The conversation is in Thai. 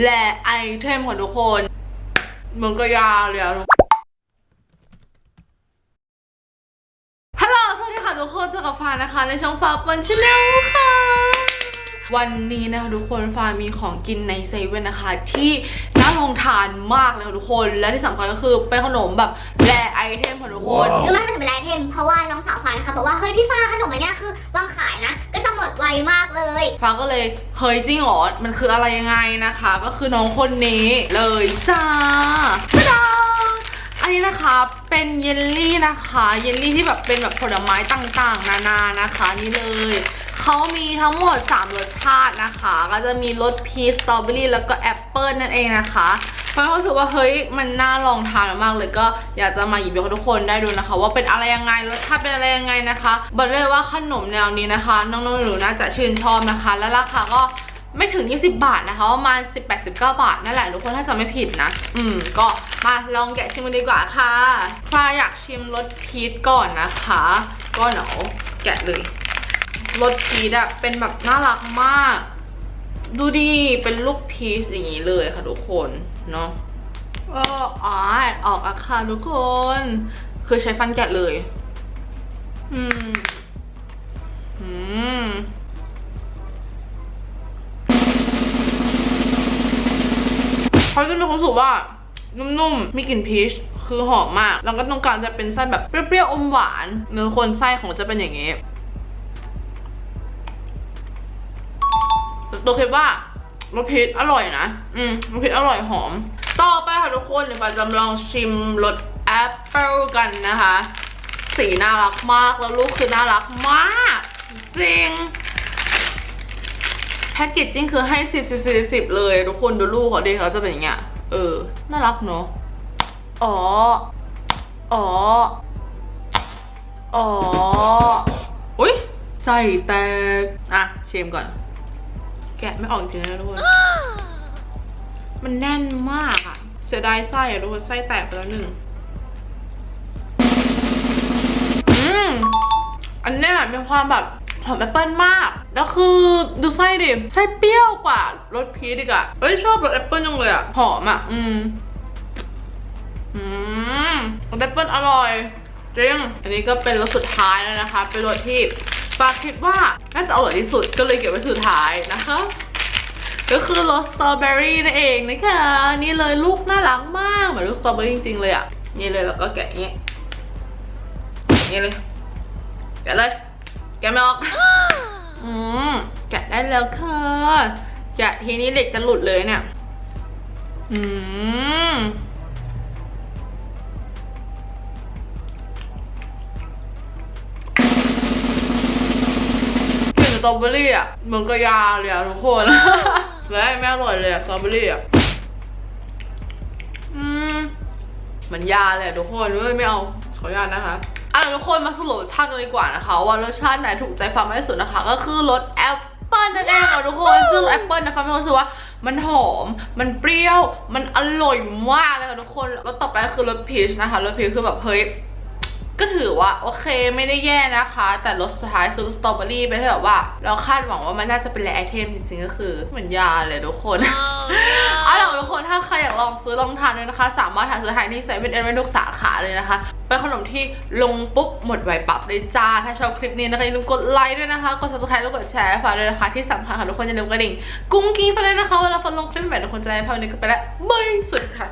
และไอเทมของทุกคนมันก็ยาวเลยอะฮัลโหลสวัสดีค่ะทุกคนเจอกับฟ้านะคะ ในช่องฟ้าปันชาแนลค่ะ วันนี้นะคะทุกคนฟ้ามีของกินในเซเว่นนะคะ ที่น่าลองทานมากเลยค่ะทุกคน และที่สำคัญก็คือเป็นขนมแบบแรไอเทมของทุกคนรู้ไหมมันถึงเป็นไรเทมเพราะว่าน้องสาวฟ้านะคะบอกว่าเฮ้ยพี่ฟ้า ฟ้าก็เลยเฮ้ยจริงเหรอ มันคืออะไรยังไงนะคะ ก็คือน้องคนนี้เลยจ้าตะดาอันนี้นะคะเป็นเยลลี่นะคะ เยลลี่ที่แบบเป็นแบบผลไม้ต่างๆ นานานะคะนี่เลยเขามีทั้งหมด 3 รสชาตินะคะ ก็จะมีรสพีชสตรอเบอรี่แล้วก็แอปเปิลนั่นเองนะคะ ฟ้ารู้สึกว่าเฮ้ยมันน่าลองทานมากเลยก็อยากจะมาหยิบยกให้ทุกคนได้ดูนะคะ ว่าเป็นอะไรยังไงรสชาติเป็นอะไรยังไงนะคะบอกเลยว่าขนมแนวนี้นะคะ น้องๆหนูน่าจะชื่นชอบนะคะ และราคาก็ไม่ถึง 20 บาทนะคะประมาณ 18-19 บาทนั่นแหละทุกคนถ้าจะไม่ผิดนะ อืม ก็มาลองแกะชิมกันดีกว่าค่ะฟ้าอยากชิมรสพีชก่อนนะคะ ก็เดี๋ยวแกะเลยรสพีชอะเป็นแบบน่ารักมาก ดูดีเป็นลูกพีชอย่างนี้เลยค่ะทุกคน เนาะเอออ๋อออกอะค่ะทุกคน คือใช้ฟันแกะเลย อืม อืมเขาจะมีความรู้สึกว่า นุ่มๆ มีกลิ่นพีช คือหอมมาก แล้วก็ตรงกลางจะเป็นไส้แบบเปรี้ยวๆ อมหวานเนื้อคนไส้ของจะเป็นอย่างนี้ตัวคิดว่า รสพีชอร่อยนะ อืมรสพีชอร่อยหอม ต่อไปค่ะทุกคนเดี๋ยวฟ้าจะลองชิมรสแอปเปิลกันนะคะ สีน่ารักมากแล้วลูกคือน่ารักมาก จริงแพ็กเกจจิ้งคือให้สิบสิบสิบสิบเลย ทุกคนดูลูกเขาดิเขาจะเป็นอย่างเงี้ย เออ น่ารักเนาะ อ๋อ อ๋อ อ๋อ อุ้ยใส่แตก อะชิมก่อน แกะไม่ออกจริงๆนะทุกคน มันแน่นมากอะเสียดายไส้อะทุกคนไส้แตกไปแล้วหนึ่งอืมอันเนี้ยมีความแบบหอมแอปเปิลมาก แล้วคือดูไส้ดิ ไส้เปรี้ยวกว่ารสพีชอีกอะเอ้ยชอบรสแอปเปิลจังเลยอะหอมอะอืม อืมรสแอปเปิลอร่อยจริง อันนี้ก็เป็นรสสุดท้ายแล้วนะคะ เป็นรสที่ ปาคิดว่าน่าจะอร่อยที่สุดก็เลยเก็บไว้สุดท้ายนะคะ ก็คือรสสตรอเบอรี่นั่นเองนะคะนี่เลยลูกน่ารักมากเหมือนลูกสตรอเบอรี่จริงๆเลยอะ่ะนี่เลยแล้วก็แกะอย่างนี้อย่างนี้เลยแกะเลยแกะไม่ออกอืมแกะได้แล้วค่ะแกะทีนี้เหล็กจะหลุดเลยเนี่ยอืม ตรอเบอรี่อะเหมือนกับยาเลยอะทุกคนแม่ไม่อร่อยเลยอะสตรอเบอรี่อะอืมเหมือนยาเลยอะทุกคนเว้ยไม่เอาขออนุญาตนะคะอะเดี๋ยวทุกคนมาสรุปรสชาติกันดีกว่านะคะ ว่ารสชาติไหนถูกใจฟังมากที่สุดนะคะ ก็คือรสแอปเปิลนั่นเองค่ะทุกคนซึ่งแอปเปิลนะคะมีความรู้สึกว่ามันหอม มันเปรี้ยว มันอร่อยมากเลยค่ะทุกคนแล้วต่อไปก็คือรสพีชนะคะรสพีชคือแบบเฮ้ย ก็ถือว่าโอเคไม่ได้แย่นะคะ แต่รสสุดท้ายคือสตรอเบอรี่เป็นที่แบบว่า เราคาดหวังว่ามันน่าจะเป็นแรไอเทมจริงๆก็คือเหมือนยาเลยทุกคนเอาล่ะทุกคนถ้าใครอยากลองซื้อลองทานด้วยนะคะ สามารถหาซื้อได้ที่เซเว่นเอเลนทุกสาขาเลยนะคะเป็นขนมที่ลงปุ๊บหมดไวปับเลยจ้า ถ้าชอบคลิปนี้นะคะอย่าลืมกดไลค์ด้วยนะคะ กด subscribe แล้วกดแชร์ฝากด้วยนะคะ ที่สำคัญค่ะทุกคนอย่าลืมกระดิ่ง กุ้งกิ้งไปเลยนะคะเวลาฝนลงคลิปใหม่ทุกคนจะได้ภาพนี้ก็ไปแล้วบายสุดค่ะ